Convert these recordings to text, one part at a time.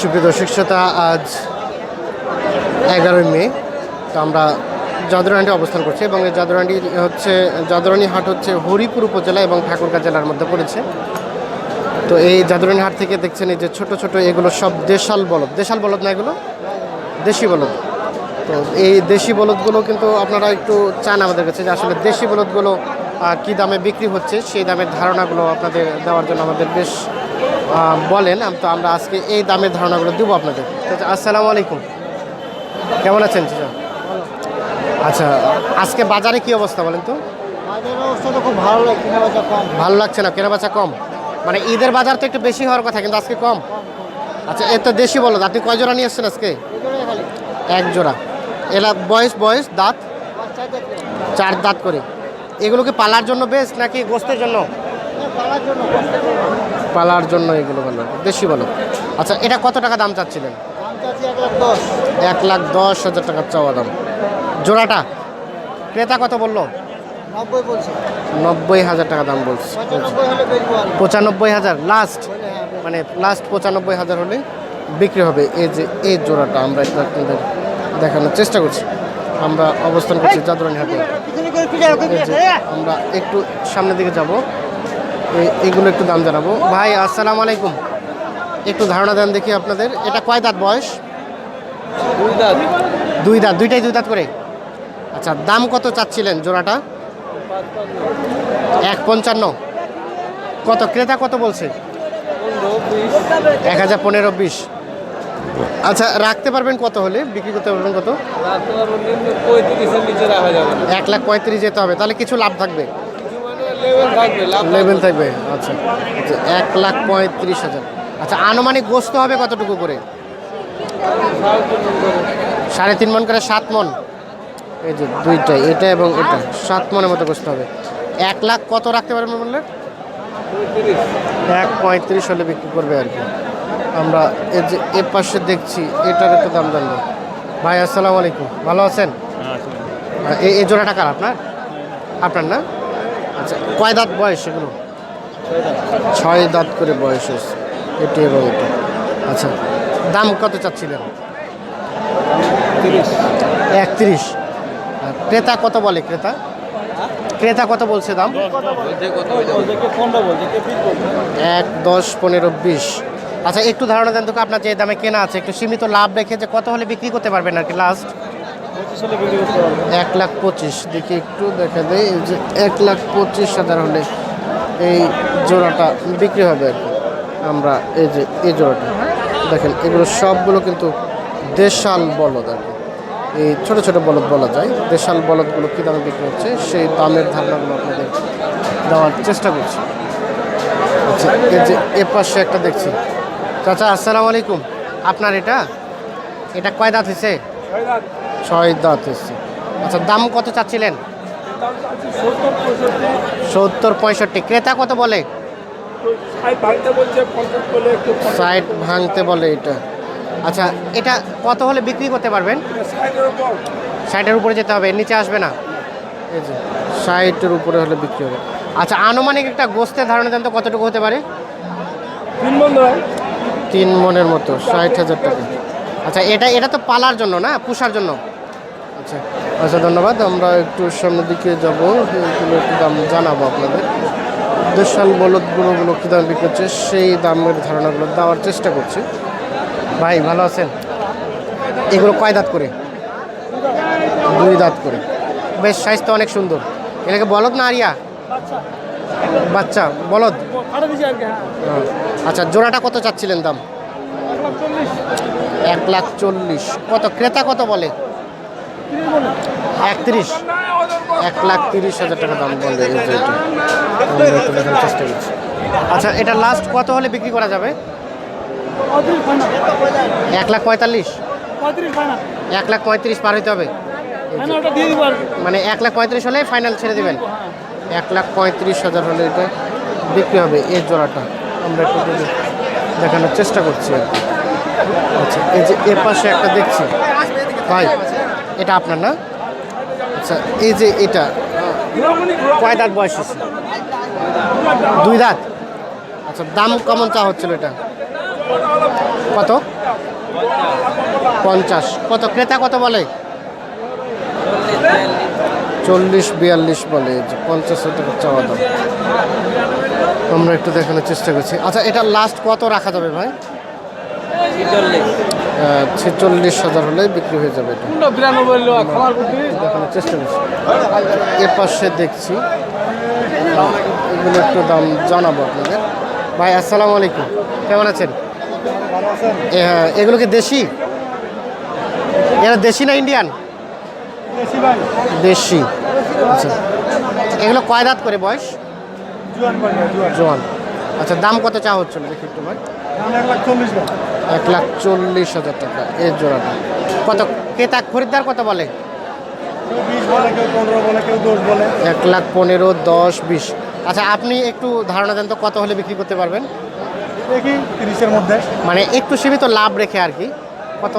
সুপ্রিয় দর্শক শ্রোতা, আজ এগারোই মে, তো আমরা জাদুরানিতে অবস্থান করছি এবং এই জাদুরানি হচ্ছে, জাদুরানি হাট হচ্ছে হরিপুর উপজেলা এবং ঠাকুরগাঁ জেলার মধ্যে পড়েছে। তো এই জাদুরানি হাট থেকে দেখছেন এই যে ছোট ছোট এগুলো সব দেশাল বলদ। দেশাল বলদ না এগুলো? দেশি বলদ। তো এই দেশি বলদগুলো কিন্তু আপনারা একটু চান আমাদের কাছে যে আসলে দেশি বলদগুলো কী দামে বিক্রি হচ্ছে, সেই দামের ধারণাগুলো আপনাদের দেওয়ার জন্য আমাদের বেশ বলেন তো আমরা আজকে এই দামের ধারণাগুলো দেবো আপনাদের। তো আসসালামু আলাইকুম। কেমন আছেন চাচা? আচ্ছা আজকে বাজারে কি অবস্থা বলেন তো? বাজারের অবস্থা তো খুব ভালো লাগে কেনা বেচা কম। ভালো লাগছে না কেনা বেচা কম? মানে ঈদের বাজার তো একটু বেশি হওয়ার কথা কিন্তু আজকে কম? আচ্ছা এর তো দেশি বলো আপনি কয় জোড়া নিয়ে এসছেন আজকে? এক জোড়া। এলা বয়স বয়স দাঁত? চার দাঁত করে। এগুলো কি পালার জন্য বেশ নাকি গোস্তের জন্য? পালার জন্য এগুলো ভালো। দেশি বলো আচ্ছা এটা কত টাকা দাম চাচ্ছিলেন? এক লাখ দশ। হাজার টাকার চাওয়া দাম। জোড়াটা? ক্রেতা কত বলল? নব্বই হাজার টাকা দাম বলছে। পঁচানব্বই হাজার লাস্ট হ্যাঁ। মানে লাস্ট পঁচানব্বই হাজার হলে বিক্রি হবে। এই যে এই জোড়াটা আমরা একটু আপনাদের দেখানোর চেষ্টা করছি। আমরা অবস্থান করছি জাদুরানি হাটে। আমরা একটু সামনের দিকে যাব। এইগুলো একটু দাম জানাব। ভাই আসসালামু আলাইকুম। একটু ধারণা দেন দেখি আপনাদের। এটা কয় দাঁত বয়স? দুই দাঁত। দুই দাঁত দুইটাই দুই দাঁত করে? আচ্ছা দাম কত চাচ্ছিলেন জোড়াটা? এক পঞ্চান্ন। কত? ক্রেতা কত বলছে? এক হাজার পনেরো বিশ। আচ্ছা রাখতে পারবেন কত হলে? বিক্রি করতে পারবেন কত? এক লাখ পঁয়ত্রিশ যেতে হবে। তাহলে কিছু লাভ থাকবে। লেভেল থাকবে আচ্ছা। আচ্ছা এক লাখ পঁয়ত্রিশ হাজার। আচ্ছা আনুমানিক গোস্ত হবে কতটুকু করে? সাড়ে তিন মন করে সাত মন। এই যে দুইটাই এটা এবং এটা সাত মনের মতো গোস্ত হবে। এক লাখ কত রাখতে পারবেন বললে এক পঁয়ত্রিশ হলে বিক্রি করবে আর কি। আমরা এর যে এ পাশে দেখছি এটার একটু দাম জানব। ভাই আসসালামু আলাইকুম। ভালো আছেন? এই এই জোড়া টাকার আপনার? আপনার না? আচ্ছা কয় দাঁত বয়স এগুলো? ছয় দাঁত করে বয়স হয়েছে। এটি এবং এটা। আচ্ছা দাম কত চাচ্ছিলেন? একত্রিশ। ক্রেতা কত বলে ক্রেতা? ক্রেতা কত বলছে দাম? এক দশ পনেরো বিশ। আচ্ছা একটু ধারণা দেন তো আপনার যে দামে কেনা আছে একটু সীমিত লাভ রেখে যে কত হলে বিক্রি করতে পারবেন আর কি লাস্ট এক লাখ পঁচিশ। দেখি একটু দেখা দেয় যে এক লাখ পঁচিশ হাজার হলে এই জোড়াটা বিক্রি হবে আমরা এই যে, এই জোড়াটা। দেখেন, এগুলো সবগুলো কিন্তু দেশাল বলদ আর এই ছোট ছোট বলদ বলা যায়। দেশাল বলদগুলো কী দামে বিক্রি হচ্ছে? সেই দামের ধারণাগুলো আপনাদের দেওয়ার চেষ্টা করছি। আচ্ছা এই যে এ পাশে একটা দেখছি। চাচা, আসসালামু আলাইকুম। আপনার এটা? এটা কয় দাঁত হয়েছে ছয় দাঁত। হয়েছে আচ্ছা দাম কত চাচ্ছিলেন? সত্তর পঁয়ষট্টি। ক্রেতা কত বলে? সাইড ভাঙতে বলে এটা। আচ্ছা এটা কত হলে বিক্রি করতে পারবেন? ষাটের উপরে। যেতে হবে নিচে আসবে না? এই যে ষাটের উপরে হলে বিক্রি হবে। আচ্ছা আনুমানিক একটা গোস্তের ধারণা দেন তো কতটুকু হতে পারে? তিন মনের মতো ষাট হাজার টাকা। আচ্ছা এটা এটা তো পালার জন্য না? পুষার জন্য? আচ্ছা আচ্ছা ধন্যবাদ। আমরা একটু সামনের দিকে যাব। এগুলো একটু দাম জানাব আপনাদের। দেশাল বলদগুলোগুলো কী দাম বিক্রি হচ্ছে? সেই দামের ধারণাগুলো দেওয়ার চেষ্টা করছি। ভাই ভালো আছেন? এগুলো কয় দাঁত করে? দুই দাঁত করে। বেশ সাইজ তো অনেক সুন্দর। এটাকে বলদ না আরিয়া? বাচ্চা। বলদ? হ্যাঁ। আচ্ছা জোড়াটা কত চাচ্ছিলেন দাম? এক লাখ চল্লিশ। কত? ক্রেতা কত বলে? একত্রিশ। এক লাখ তিরিশ হাজার টাকা দাম বলে চেষ্টা করছি। আচ্ছা এটা লাস্ট কত হলে বিক্রি করা যাবে? এক লাখ পঁয়তাল্লিশ। এক লাখ পঁয়ত্রিশ পার হইতে হবে। মানে এক লাখ পঁয়ত্রিশ হলে ফাইনাল ছেড়ে দেবেন। এক লাখ পঁয়ত্রিশ হাজার হলে এটা বিক্রি হবে। এর জোড়াটা। আমরা একটু দেখানোর চেষ্টা করছি আর কি। আচ্ছা এই যে এ পাশে একটা দেখছি। ভাই, এটা আপনার না? আচ্ছা এই যে এটা, কয় দাঁত বয়স হয়েছে? দুই দাঁত? আচ্ছা দাম কেমন চা হচ্ছিল এটা? কত? পঞ্চাশ। কত? ক্রেতা কত বলে? চল্লিশ, বিয়াল্লিশ বলে যে পঞ্চাশ টাকা চাওয়া দাম। আমরা একটু দেখানোর চেষ্টা করছি। আচ্ছা এটা লাস্ট কত রাখা যাবে ভাই? ছেচল্লিশ। হাজার হলে বিক্রি হয়ে যাবে এটা। বিরানব্বই খাবার দেখানোর চেষ্টা করছি। এ পাশে দেখছি। এগুলো একটু দাম জানাব আপনাদের। ভাই আসসালামু আলাইকুম। কেমন আছেন? হ্যাঁ, এগুলো কি দেশি? এরা দেশি না ইন্ডিয়ান? দেশি আচ্ছা। এগুলো কয় দাঁত করে বয়স? জোয়ান। আচ্ছা দাম কত চা হচ্ছিল দেখি একটু ভাই। এক লাখ চল্লিশ হাজার টাকা। এই জোড়াটা। কত? ক্রেতা খরিদ্দার কত বলে? এক লাখ পনেরো দশ বিশ। আচ্ছা আপনি একটু ধারণা দেন তো কত হলে বিক্রি করতে পারবেন? দেখি তিরিশের মধ্যে। মানে একটু সীমিত লাভ রেখে আর কি। কত?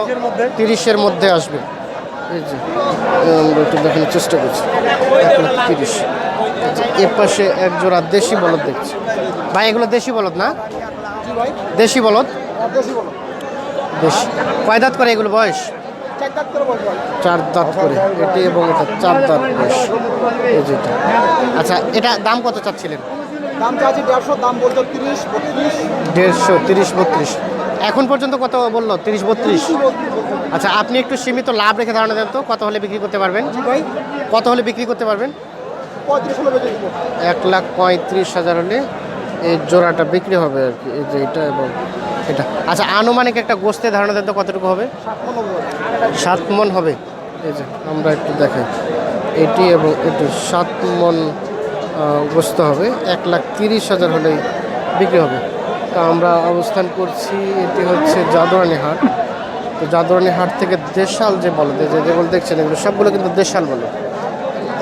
তিরিশের মধ্যে। আসবে। একটু দেখানোর চেষ্টা করছি। এক লাখ তিরিশ। আচ্ছা, এ পাশে এক জোড়া দেশি বলদ দেখছি। ভাই এগুলো দেশি বলদ না? দেশি বলদ? দেশি কয় দাঁত করে এগুলো বয়স? চার দাঁত করে এটি এবং এটা চার দাঁত বয়স। আচ্ছা এটা দাম কত চাচ্ছিলেন? দাম চাচ্ছি দেড়শো দাম বলতো তিরিশ বত্রিশ। দেড়শো তিরিশ বত্রিশ। এখন পর্যন্ত কত বলল? তিরিশ বত্রিশ। আচ্ছা আপনি একটু সীমিত লাভ রেখে ধারণা দেন তো কত হলে বিক্রি করতে পারবেন? কত হলে বিক্রি করতে পারবেন? এক লাখ পঁয়ত্রিশ হাজার হলে এই জোড়াটা বিক্রি হবে আর কি এই যে এটা এবং এটা। আচ্ছা আনুমানিক একটা গোস্তের ধারণা দেন তো কতটুকু হবে? সাত মন হবে। এই যে আমরা একটু দেখাই এটি এবং এটি সাত মন গোস্ত হবে। এক লাখ তিরিশ হাজার হলেই বিক্রি হবে। তা আমরা অবস্থান করছি এটি হচ্ছে জাদুরানি হাট। তো জাদুরানি হাট থেকে দেশাল যে বলদ যে যেগুলো দেখছেন এগুলো সবগুলো কিন্তু দেশাল বলদ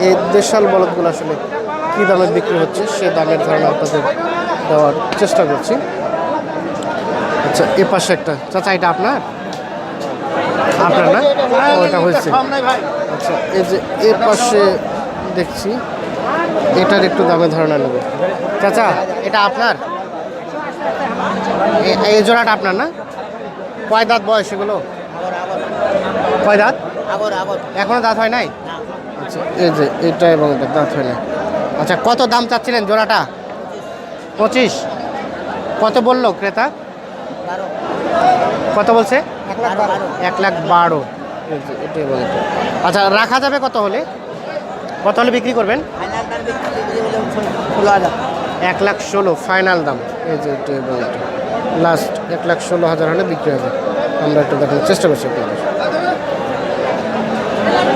এই দেশাল বলদগুলো আসলে কী দামে বিক্রি হচ্ছে সে দামের ধারণা আপনাদের দেওয়ার চেষ্টা করছি। আচ্ছা এ পাশে একটা। চাচা এটা আপনার? আপনার না? ওটা হয়েছে। আচ্ছা এই যে এ পাশে দেখছি এটার একটু দামে ধারণা নেব। চাচা এটা আপনার? এই জোড়াটা আপনার না? কয় দাঁত বয়স এগুলো? কয় দাঁত? এখনও দাঁত হয় নাই? আচ্ছা এই যে এটা এবং এটা দাঁত হয় না আচ্ছা কত দাম চাচ্ছিলেন জোড়াটা? পঁচিশ। কত বলল ক্রেতা? কত বলছে? এক লাখ বারো। আচ্ছা রাখা যাবে কত হলে? কত হলে বিক্রি করবেন? এক লাখ ষোলো ফাইনাল দাম। এই যে লাস্ট এক লাখ ষোলো হাজার হলে বিক্রি হবে। আমরা একটু দেখানোর চেষ্টা করছি আপনাদের।